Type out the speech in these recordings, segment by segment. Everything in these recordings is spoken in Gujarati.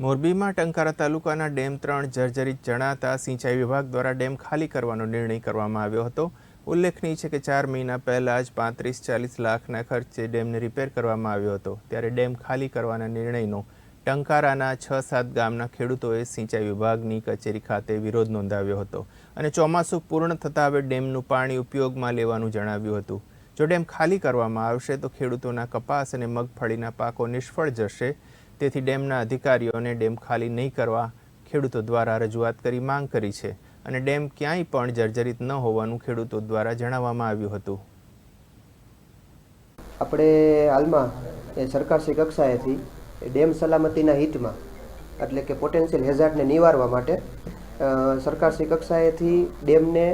મોરબીમાં ટંકારા તાલુકાના ડેમ ત્રણ જર્જરિત જણાતા સિંચાઈ વિભાગ દ્વારા ડેમ ખાલી કરવાનો નિર્ણય કરવામાં આવ્યો હતો. ઉલ્લેખનીય છે કે ચાર મહિના પહેલાં જ પાંત્રીસ ચાલીસ લાખના ખર્ચે ડેમને રિપેર કરવામાં આવ્યો હતો. ત્યારે ડેમ ખાલી કરવાના નિર્ણયનો ટંકારાના છ સાત ગામના ખેડૂતોએ સિંચાઈ વિભાગની કચેરી ખાતે વિરોધ નોંધાવ્યો હતો અને ચોમાસું પૂર્ણ થતાં હવે ડેમનું પાણી ઉપયોગમાં લેવાનું જણાવ્યું હતું. જો ડેમ ખાલી કરવામાં આવશે તો ખેડૂતોના કપાસ અને મગફળીના પાકો નિષ્ફળ જશે. તેથી ડેમના અધિકારીઓને ડેમ ખાલી નહીં કરવા ખેડૂતો દ્વારા રજૂઆત કરી માંગ કરી છે અને ડેમ ક્યાંય પણ જર્જરિત ન હોવાનું ખેડૂતો દ્વારા જણાવવામાં આવ્યું હતું. આપણે હાલમાં એ સરકારશ્રી કક્ષાએથી ડેમ સલામતીના હિતમાં, એટલે કે પોટેન્શિયલ હેઝાર્ડને નિવારવા માટે સરકારશ્રી કક્ષાએથી ડેમને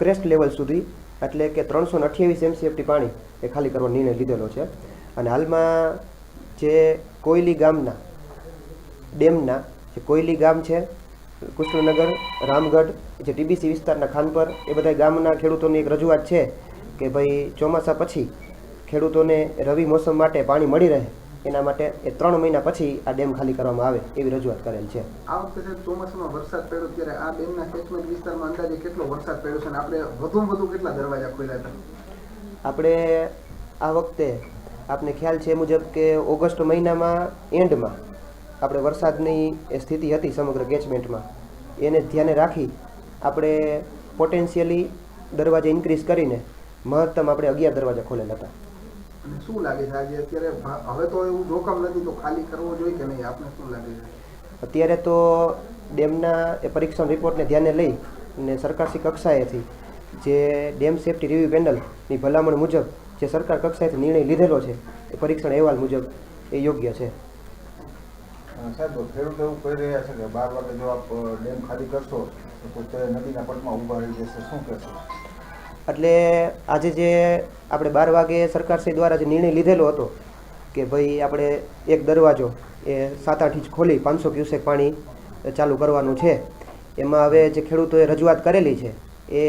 ક્રેસ્ટ લેવલ સુધી, એટલે કે ત્રણસો અઠ્યાવીસ એમસીએફટી પાણી એ ખાલી કરવાનો નિર્ણય લીધેલો છે. અને હાલમાં જે કોયલી ગામના ડેમના જે કોયલી ગામ છે કૃષ્ણનગર રામગઢ જે ટીબીસી વિસ્તારના ખાનપર એ બધા ગામના ખેડૂતોની એક રજૂઆત છે કે ભાઈ ચોમાસા પછી ખેડૂતોને રવિ મોસમ માટે પાણી મળી રહે એના માટે એ ત્રણ મહિના પછી આ ડેમ ખાલી કરવામાં આવે એવી રજૂઆત કરેલ છે. આ વખતે ચોમાસામાં વરસાદ પડ્યો ત્યારે આ ડેમના કેચમેન્ટ વિસ્તારમાં અંદાજે કેટલો વરસાદ પડ્યો છે અને આપણે વધુમાં વધુ કેટલા દરવાજા ખોલ્યા હતા? આપણે આ વખતે આપને ખ્યાલ છે એ મુજબ કે ઓગસ્ટ મહિનામાં એન્ડમાં આપણે વરસાદની એ સ્થિતિ હતી સમગ્ર કેચમેન્ટમાં એને ધ્યાને રાખી આપણે પોટેન્શિયલી દરવાજા ઇન્ક્રીઝ કરીને મહત્તમ આપણે અગિયાર દરવાજા ખોલેલા હતા. શું લાગે છે આજે અત્યારે હવે તો એવું જોખમ નથી તો ખાલી કરવો જોઈએ કે નહીં? આપને શું લાગે છે? અત્યારે તો ડેમના એ પરીક્ષણ રિપોર્ટને ધ્યાને લઈ અને સરકારશ્રી કક્ષાએથી જે ડેમ સેફ્ટી રિવ્યુ પેનલની ભલામણ મુજબ જે સરકાર કક્ષાએથી નિર્ણય લીધેલો છે એ પરીક્ષણ અહેવાલ મુજબ એ યોગ્ય છે. સાહેબ ખેડૂતો એવું કહી રહ્યા છે કે બાર વાગે જો આપ ડેમ ખાલી કરશો તો તે નદીના પટમાં ઊભા રહી જશે. શું કહેશો? એટલે આજે જે આપણે બાર વાગે સરકારશ્રી દ્વારા જે નિર્ણય લીધેલો હતો કે ભાઈ આપણે એક દરવાજો એ સાત આઠ ઇંચ ખોલી પાંચસો ક્યુસેક પાણી ચાલુ કરવાનું છે એમાં હવે જે ખેડૂતોએ રજૂઆત કરેલી છે એ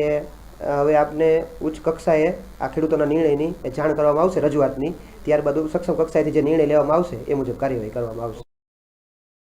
હવે આપને ઉચ્ચ કક્ષાએ આ ખેડૂતોના નિર્ણયની જાણ કરવામાં આવશે રજૂઆતની. ત્યારબાદ સક્ષમ કક્ષાએથી જે નિર્ણય લેવામાં આવશે એ મુજબ કાર્યવાહી કરવામાં આવશે.